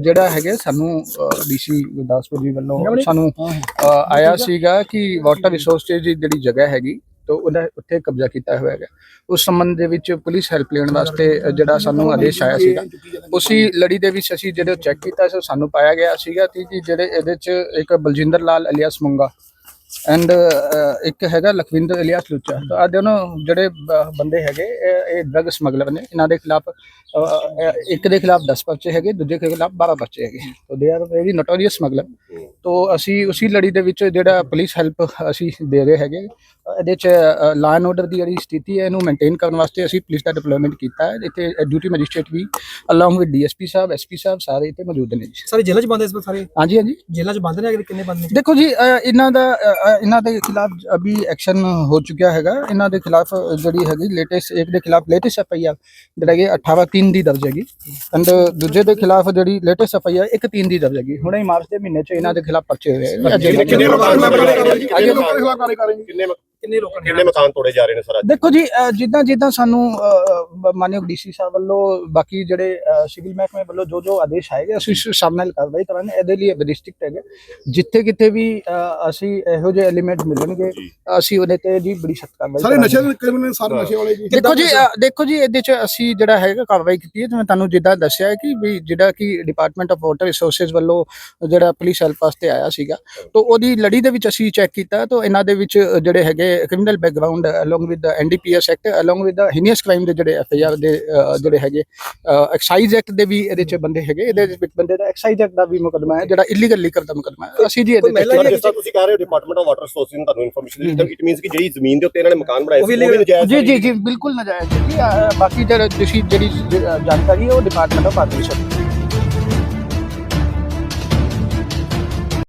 ਜਿਹੜਾ ਹੈਗਾ ਸਾਨੂੰ ਡੀਸੀ ਗੁਰਦਾਸਪੁਰ ਜੀ ਵੱਲੋਂ ਸਾਨੂੰ ਆਇਆ ਸੀਗਾ ਕਿ ਵਾਟਰ ਰਿਸੋਰਸਜ਼ ਦੀ ਜਿਹੜੀ ਜਗ੍ਹਾ ਹੈਗੀ ਤੋਂ ਉਹਦਾ ਉੱਥੇ ਕਬਜ਼ਾ ਕੀਤਾ ਹੋਇਆ ਹੈਗਾ। ਉਸ ਸੰਬੰਧ ਦੇ ਵਿੱਚ ਪੁਲਿਸ ਹੈਲਪ ਲੈਣ ਵਾਸਤੇ ਜਿਹੜਾ ਸਾਨੂੰ ਆਦੇਸ਼ ਆਇਆ ਸੀਗਾ। ਉਸੇ ਲੜੀ ਦੇ ਵਿੱਚ ਅਸੀਂ ਜਦੋਂ ਚੈੱਕ ਕੀਤਾ ਸੋ ਸਾਨੂੰ ਪਾਇਆ ਗਿਆ ਸੀਗਾ ਕਿ ਜਿਹੜੇ ਇਹਦੇ ਚ ਇੱਕ ਬਲਜਿੰਦਰ ਲਾਲ ਅਲੀਆਸ ਮੁੰਗਾ ਐਂਡ ਇੱਕ ਹੈਗਾ ਲਖਵਿੰਦਰ ਇਲਿਆਸ ਲੁੱਚਾ। ਤਾਂ ਆ ਦੋਨੋਂ ਜਿਹੜੇ ਬੰਦੇ ਹੈਗੇ, ਇਹ- ਇਹ ਡਰਗ ਸਮਗਲਰ ਨੇ। ਇਹਨਾਂ ਦੇ ਖਿਲਾਫ ਇੱਕ ਦੇ ਖਿਲਾਫ 10 ਪਰਚੇ ਹੈਗੇ, ਦੂਜੇ ਦੇ ਖਿਲਾਫ 12 ਪਰਚੇ ਹੈਗੇ। ਤਾਂ they are very notorious smuggler ਤੋਂ ਅਸੀਂ ਉਸੇ ਲੜੀ ਦੇ ਵਿੱਚ ਜਿਹੜਾ ਪੁਲਿਸ ਹੈਲਪ ਅਸੀਂ ਦੇ ਰਹੇ ਹੈਗੇ, ਇਹਦੇ ਚ ਲਾਅ ਐਂਡ ਆਰਡਰ ਦੀ ਜਿਹੜੀ ਸਥਿਤੀ ਹੈ, ਇਹਨੂੰ ਮੇਨਟੇਨ ਕਰਨ ਵਾਸਤੇ ਅਸੀਂ ਪੁਲਿਸ ਦਾ ਡਿਪਲੋਇਮੈਂਟ ਕੀਤਾ ਹੈ। ਇੱਥੇ duty magistrate we along with DSP sahib SP sahib ਸਾਰੇ ਇੱਥੇ ਮੌਜੂਦ ਨੇ ਜੀ। ਸਾਰੇ ਜੇਲ੍ਹਾਂ 'ਚ ਬੰਦ ਇਸ ਵਾਰ ਸਾਰੇ? ਹਾਂਜੀ ਹਾਂਜੀ। ਜੇਲ੍ਹਾਂ 'ਚ ਬੰਦ ਨੇ ਅਗਰ ਕਿੰਨੇ ਬੰਦ ਨੇ? ਦੇਖੋ ਜੀ ਇਹਨਾਂ ਦਾ ਇਹਨਾਂ ਦੇ ਖਿਲਾਫ ਅਭੀ ਐਕਸ਼ਨ ਹੋ ਚੁੱਕਿਆ ਹੈਗਾ। ਇਹਨਾਂ ਦੇ ਖਿਲਾਫ ਜਿਹੜੀ ਹੈਗੀ ਲੇਟੈਸਟ ਇੱਕ ਦੇ ਖਿਲਾਫ ਲੇਟੈਸਟ ਐਫਆਈਆਰ ਜਿਹੜਾ ਕਿ 18 3 ਦੀ ਦਰਜ ਹੈਗੀ। ਐਂਡ ਦੂਜੇ ਦੇ ਖਿਲਾਫ ਜਿਹੜੀ ਲੇਟੈਸਟ ਐਫਆਈਆਰ ਇੱਕ 3 ਦੀ ਦਰਜ ਹੈਗੀ। ਹੁਣੇ ਹੀ ਮਾਰਚ ਦੇ ਮਹੀਨੇ ਚ ਇਹਨਾਂ ਦੇ ਖਿਲਾਫ ਪਰਚੇ ਹੋਏ। ਕਿੰਨੇ ਕਿੰਨੇ ਮਕਾਨ ਕਿੰਨੇ ਕਿੰਨੇ ਲੋਕਾਂ ਨੇ ਕਿੰਨੇ ਮਕਾਨ ਤੋੜੇ ਜਾ ਰਹੇ ਨੇ ਸਰ ਅੱਜ? ਦੇਖੋ ਜੀ ਜਿੱਦਾਂ ਜਿੱਦਾਂ ਸਾਨੂੰ ਮਾਨਯੋਗ ਡੀਸੀ ਸਾਹਿਬ ਵੱਲੋਂ ਬਾਕੀ ਜਿਹੜੇ ਸਿਵਲ ਮਹਿਕਮੇ ਵੱਲੋਂ ਜੋ ਜੋ ਆਦੇਸ਼ ਆਏਗੇ ਅਸੀਂ ਨਾਲ ਕਾਰਵਾਈ ਕਰਾਂਗੇ। ਇਹਦੇ ਲਈ ਡਿਸਟ੍ਰਿਕਟ ਹੈਗੇ ਜਿੱਥੇ ਕਿਤੇ ਵੀ ਅਸੀਂ ਇਹੋ ਜਿਹੇ ਐਲੀਮੈਂਟ ਮਿਲਣਗੇ ਅਸੀਂ ਉਹਦੇ ਤੇ ਜੀ ਬੜੀ ਸਖਤ ਕਾਰਵਾਈ ਸਾਰੇ। ਨਸ਼ੇ ਦੇ ਕ੍ਰਿਮੀਨਲ ਸਾਰੇ ਨਸ਼ੇ ਵਾਲੇ ਜੀ? ਦੇਖੋ ਜੀ ਦੇਖੋ ਜੀ ਇਹਦੇ ਚ ਅਸੀਂ ਜਿਹੜਾ ਹੈਗਾ ਕਾਰਵਾਈ ਕੀਤੀ ਹੈ ਤੇ ਮੈਂ ਤੁਹਾਨੂੰ ਜਿੱਦਾਂ ਦੱਸਿਆ ਹੈ ਕਿ ਵੀ ਜਿਹੜਾ ਕਿ ਡਿਪਾਰਟਮੈਂਟ ਆਫ ਵਾਟਰ ਰਿਸੋਰਸਸ ਵੱਲੋਂ ਜਿਹੜਾ ਪੁਲਿਸ ਹੈਲਪ ਵਾਸਤੇ ਆਇਆ ਸੀਗਾ ਤਾਂ ਉਹਦੀ ਲੜੀ ਦੇ ਵਿੱਚ ਅਸੀਂ ਚੈੱਕ ਕੀਤਾ ਤਾਂ ਇਹਨਾਂ ਦੇ ਵਿੱਚ ਜਿਹੜੇ ਹੈਗੇ criminal background along with the NDPS act along with the heinous crime ਦੇ ਜਿਹੜੇ ਐਫਆਈਆਰ ਦੇ ਜਿਹੜੇ ਹੈਗੇ ਐਕਸਾਈਜ਼ ਐਕਟ ਦੇ ਵੀ ਇਹਦੇ ਚ ਬੰਦੇ ਹੈਗੇ ਇਹਦੇ ਵਿੱਚ ਬੰਦੇ ਦਾ ਐਕਸਾਈਜ਼ ਐਕਟ ਦਾ ਵੀ ਮੁਕਦਮਾ ਹੈ ਜਿਹੜਾ ਇਲੀਗਲ ਲੀਕਰ ਦਾ ਮੁਕਦਮਾ ਹੈ। ਅਸੀਂ ਜੀ ਇਹਦੇ ਤੇ ਤੁਸੀਂ ਕਹਿ ਰਹੇ ਹੋ ਡਿਪਾਰਟਮੈਂਟ ਆਫ ਵਾਟਰ ਰਿਸੋਰਸਿਸ ਨੇ ਤੁਹਾਨੂੰ ਇਨਫੋਰਮੇਸ਼ਨ ਦਿੱਤੀ। ਇਟ ਮੀਨਸ ਕਿ ਜਿਹੜੀ ਜ਼ਮੀਨ ਦੇ ਉੱਤੇ ਇਹਨਾਂ ਨੇ ਮਕਾਨ ਬਣਾਏ ਸੀ ਉਹ ਵੀ ਨਜਾਇਜ਼ ਜੀ ਜੀ ਜੀ ਬਿਲਕੁਲ ਨਜਾਇਜ਼ ਜੀ। ਬਾਕੀ ਜਿਹੜਾ ਜਿਹੜੀ ਜਾਣਕਾਰੀ ਹੈ ਉਹ ਡਿਪਾਰਟਮੈਂਟ ਆਫ ਆਰਟੀਫਿਸ਼ਲ